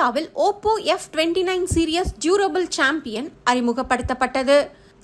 இந்தியாவில் Oppo F twenty nine series durable champion அறிமுகப்படுத்தப்பட்டது.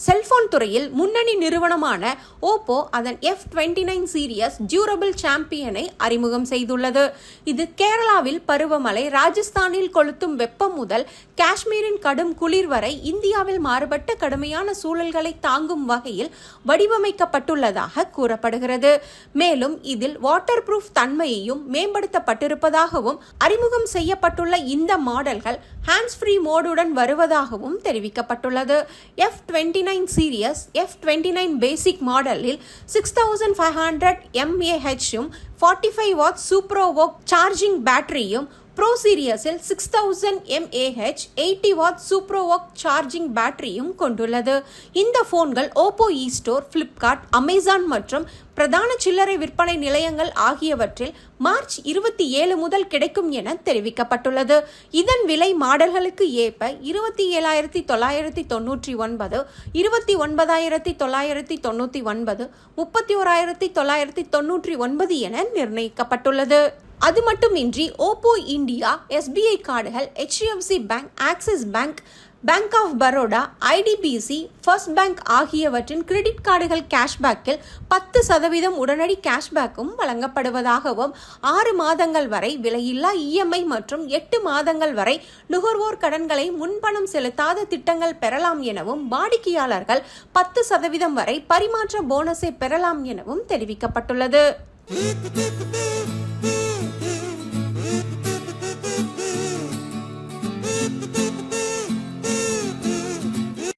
Cellphone துறையில் முன்னணி நிறுவனமான ஓப்போ அதன் F twenty nine series durable சாம்பியனை அறிமுகம் செய்துள்ளது. இது கேரளாவில் பருவமழை ராஜஸ்தானில் கொளுத்தும் வெப்பம் முதல் காஷ்மீரின் கடும் குளிர் வரை இந்தியாவில் மாறுபட்ட கடுமையான சூழல்களை தாங்கும் வகையில் வடிவமைக்கப்பட்டுள்ளதாக கூறப்படுகிறது. மேலும் இதில் வாட்டர் ப்ரூஃப் தன்மையையும் மேம்படுத்தப்பட்டிருப்பதாகவும் அறிமுகம் செய்யப்பட்டுள்ள இந்த மாடல்கள் ஹேண்ட்ஸ் ஃப்ரீ மோடுடன் வருவதாகவும் தெரிவிக்கப்பட்டுள்ளது. F twenty nine series F twenty nine basic மாடலில் six thousand five hundred எம்ஏஹெச்சும் forty five watt SuperVOOC charging பேட்டரியும் pro சீரியஸில் six thousand mAh eighty watt SuperVOOC charging பேட்டரியும் கொண்டுள்ளது. இந்த ஃபோன்கள் Oppo e store Flipkart Amazon மற்றும் பிரதான சில்லறை விற்பனை நிலையங்கள் ஆகியவற்றில் மார்ச் இருபத்தி ஏழு முதல் கிடைக்கும் என தெரிவிக்கப்பட்டுள்ளது. இதன் விலை மாடல்களுக்கு ஏற்ப இருபத்தி ஏழாயிரத்தி தொள்ளாயிரத்தி தொண்ணூற்றி ஒன்பது இருபத்தி ஒன்பதாயிரத்தி தொள்ளாயிரத்தி தொண்ணூற்றி ஒன்பது முப்பத்தி ஓராயிரத்தி தொள்ளாயிரத்தி தொண்ணூற்றி ஒன்பது என நிர்ணயிக்கப்பட்டுள்ளது. அது மட்டுமின்றி ஓப்போ இந்தியா எஸ்பிஐ கார்டுகள் HDFC bank Axis bank bank of Baroda IDBI first bank ஆகியவற்றின் கிரெடிட் கார்டுகள் கேஷ்பேக்கில் பத்து சதவீதம் உடனடி கேஷ்பேக்கும் வழங்கப்படுவதாகவும் ஆறு மாதங்கள் வரை விலையில்லா இஎம்ஐ மற்றும் எட்டு மாதங்கள் வரை நுகர்வோர் கடன்களை முன்பணம் செலுத்தாத திட்டங்கள் பெறலாம் எனவும் வாடிக்கையாளர்கள் பத்து சதவீதம் வரை பரிமாற்ற போனஸை பெறலாம் எனவும் தெரிவிக்கப்பட்டுள்ளது. thank you.